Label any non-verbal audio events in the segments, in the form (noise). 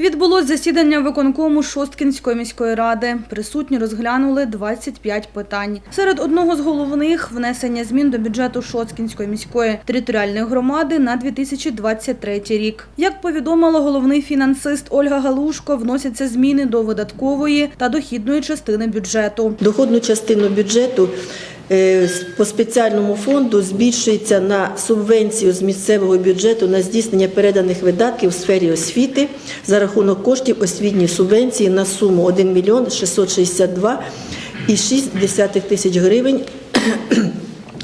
Відбулось засідання виконкому Шосткінської міської ради. Присутні розглянули 25 питань. Серед одного з головних внесення змін до бюджету Шосткінської міської територіальної громади на 2023 рік. Як повідомила головний фінансист Ольга Галушко, вносяться зміни до видаткової та дохідної частини бюджету. Доходну частину бюджету по спеціальному фонду збільшується на субвенцію з місцевого бюджету на здійснення переданих видатків в сфері освіти за рахунок коштів освітньої субвенції на суму 1 мільйон 662 і 6 тисяч гривень. (clears throat)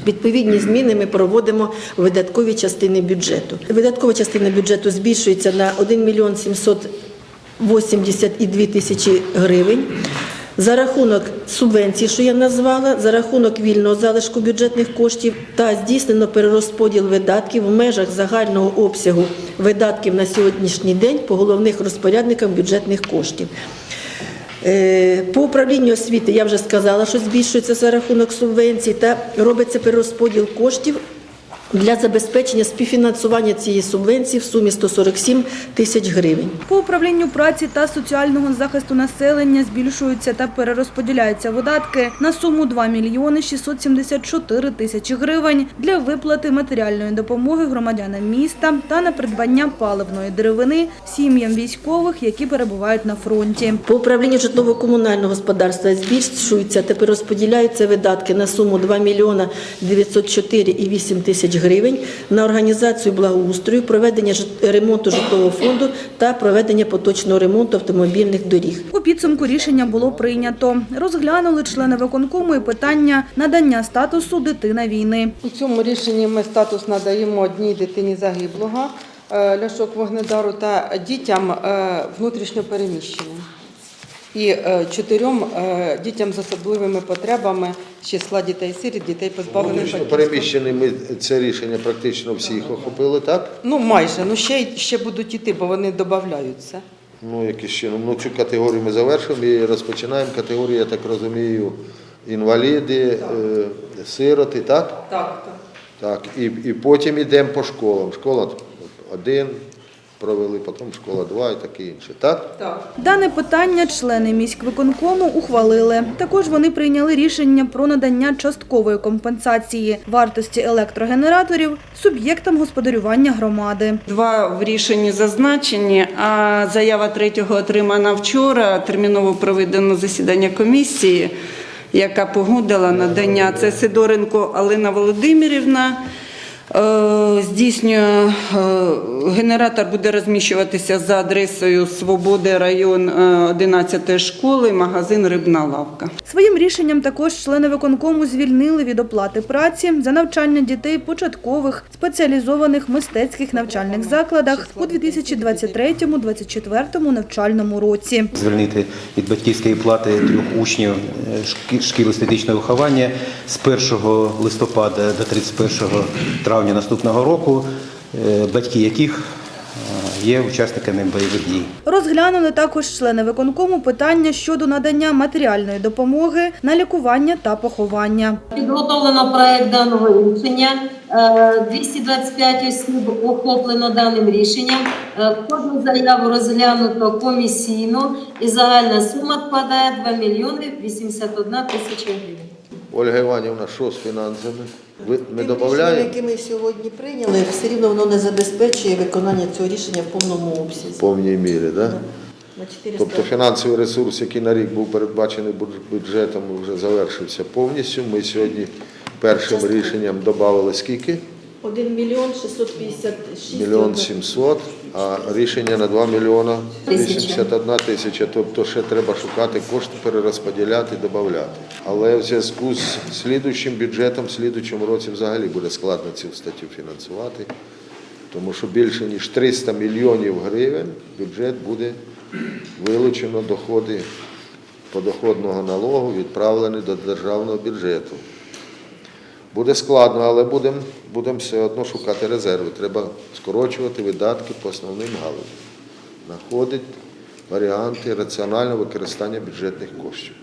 Відповідні зміни ми проводимо в видатковій частини бюджету. Видаткова частина бюджету збільшується на 1 мільйон 782 тисячі гривень. За рахунок субвенцій, що я назвала, за рахунок вільного залишку бюджетних коштів та здійснено перерозподіл видатків в межах загального обсягу видатків на сьогоднішній день по головних розпорядникам бюджетних коштів. Е, По управлінню освіти я вже сказала, що збільшується за рахунок субвенцій та робиться перерозподіл коштів для забезпечення співфінансування цієї субвенції в сумі 147 тисяч гривень. По управлінню праці та соціального захисту населення збільшуються та перерозподіляються видатки на суму 2 мільйони 674 тисячі гривень для виплати матеріальної допомоги громадянам міста та на придбання паливної деревини сім'ям військових, які перебувають на фронті. По управлінню житлово-комунального господарства збільшуються та перерозподіляються видатки на суму 2 мільйона 904,8 тисяч гривень на організацію благоустрою, проведення ремонту житлового фонду та проведення поточного ремонту автомобільних доріг. У підсумку рішення було прийнято. Розглянули члени виконкому і питання надання статусу дитина війни. У цьому рішенні ми статус надаємо одній дитині загиблого е, ляшок вогнедару та дітям е, внутрішньо переміщеним. І е, чотирьом дітям з особливими потребами з числа дітей сиріт, дітей позбавлених Внутрішньо батьківського. переміщені ми це рішення практично всіх охопили, так? Ну майже, ну ще й- ще будуть іти, бо вони додаються. Ну, якось чином. Ну, цю категорію ми завершимо і розпочинаємо категорію, я так розумію, інваліди, е, сироти, так? Так, так. Так. І, і потім йдемо по школам. Школа один провели, потім школа два і таке інше. Так? Так. Дане питання члени міськвиконкому ухвалили. Також вони прийняли рішення про надання часткової компенсації вартості електрогенераторів суб'єктам господарювання громади. Два в рішенні зазначені, а заява третього отримана вчора. Терміново проведено засідання комісії, яка погодила надання. Це Сидоренко Алина Володимирівна. Е, Здійснює е, генератор буде розміщуватися за адресою Свободи, район е, 11 школи, магазин Рибна лавка. Своїм рішенням також члени виконкому звільнили від оплати праці за навчання дітей початкових спеціалізованих мистецьких навчальних закладах у 2023-2024 навчальному році. звільнити від батьківської плати трьох учнів е, шкіл естетичного виховання з 1 листопада до 31 травня наступного року, е, батьки яких е, є учасниками бойових дій. Розглянули також члени виконкому питання щодо надання матеріальної допомоги на лікування та поховання. Підготовлено проект даного рішення. Е, 225 осіб охоплено даним рішенням. Е, Кожну заяву розглянуто комісійно і загальна сума складає 2 мільйони 81 тисяча гривень. Ольга Іванівна, що з фінансами? Ви, ми які додаємо? яке ми сьогодні прийняли, все рівно воно не забезпечує виконання цього рішення в повному обсязі. В повній мірі, так? Да? На 400 Тобто фінансовий ресурс, який на рік був передбачений бюджетом, вже завершився повністю. Ми сьогодні першим рішенням додали скільки? 1 мільйон 656. Мільйон сімсот, а рішення на 2 мільйона 81 тисяча. Тобто ще треба шукати кошти, перерозподіляти, додати. Але в зв'язку з слідуючим бюджетом, в слідуючому році взагалі буде складно цю статтю фінансувати, тому що більше ніж 300 мільйонів гривень бюджет буде вилучено доходи подоходного налогу, відправлені до державного бюджету. Буде складно, але будемо будем все одно шукати резерви. Треба скорочувати видатки по основним галузям. Знаходити варіанти раціонального використання бюджетних коштів.